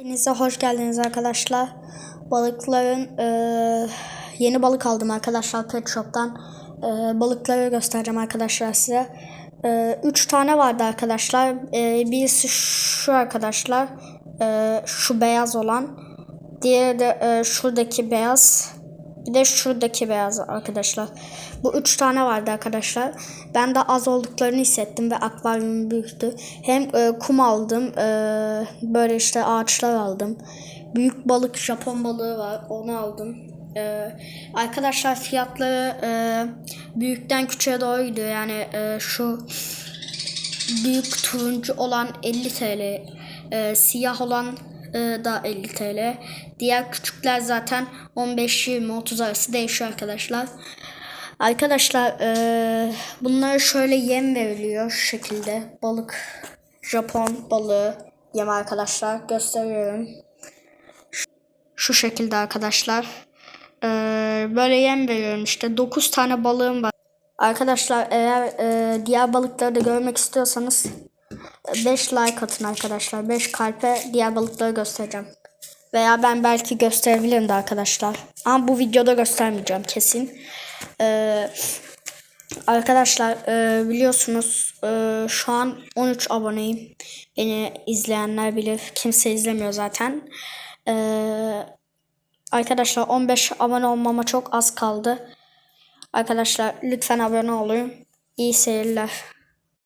Denize hoş geldiniz arkadaşlar. Balıkların eee, yeni balık aldım arkadaşlar Pet Shop'tan. Eee, balıkları göstereceğim arkadaşlar size. Eee, üç tane vardı arkadaşlar. Eee, birisi şu arkadaşlar. Eee, şu beyaz olan. Diğeri de eee, şuradaki beyaz. Bir de şuradaki beyaz arkadaşlar. Bu üç tane vardı arkadaşlar. Ben de az olduklarını hissettim ve akvaryum büyüktü. Hem e, kum aldım. e, böyle işte ağaçlar aldım. Büyük balık Japon balığı var. Onu aldım. E, arkadaşlar fiyatları e, büyükten küçüğe doğru gidiyor. Yani e, şu büyük turuncu olan 50 TL, e, siyah olan e, da 50 TL. Diğer küçükler zaten 15, 20, 30 arası değişiyor arkadaşlar. Arkadaşlar e, bunlara şöyle yem veriliyor şu şekilde. Balık, Japon balığı yem arkadaşlar. Gösteriyorum. Şu, şu şekilde arkadaşlar. E, böyle yem veriyorum işte. 9 tane balığım var. Arkadaşlar eğer e, diğer balıkları da görmek istiyorsanız 5 like atın arkadaşlar. 5 kalpe diğer balıkları göstereceğim. Veya ben belki gösterebilirim de arkadaşlar. Ama bu videoda göstermeyeceğim kesin. Ee, arkadaşlar e, biliyorsunuz e, şu an 13 aboneyim. Beni izleyenler bilir. Kimse izlemiyor zaten. Ee, arkadaşlar 15 abone olmama çok az kaldı. Arkadaşlar lütfen abone olun. İyi seyirler.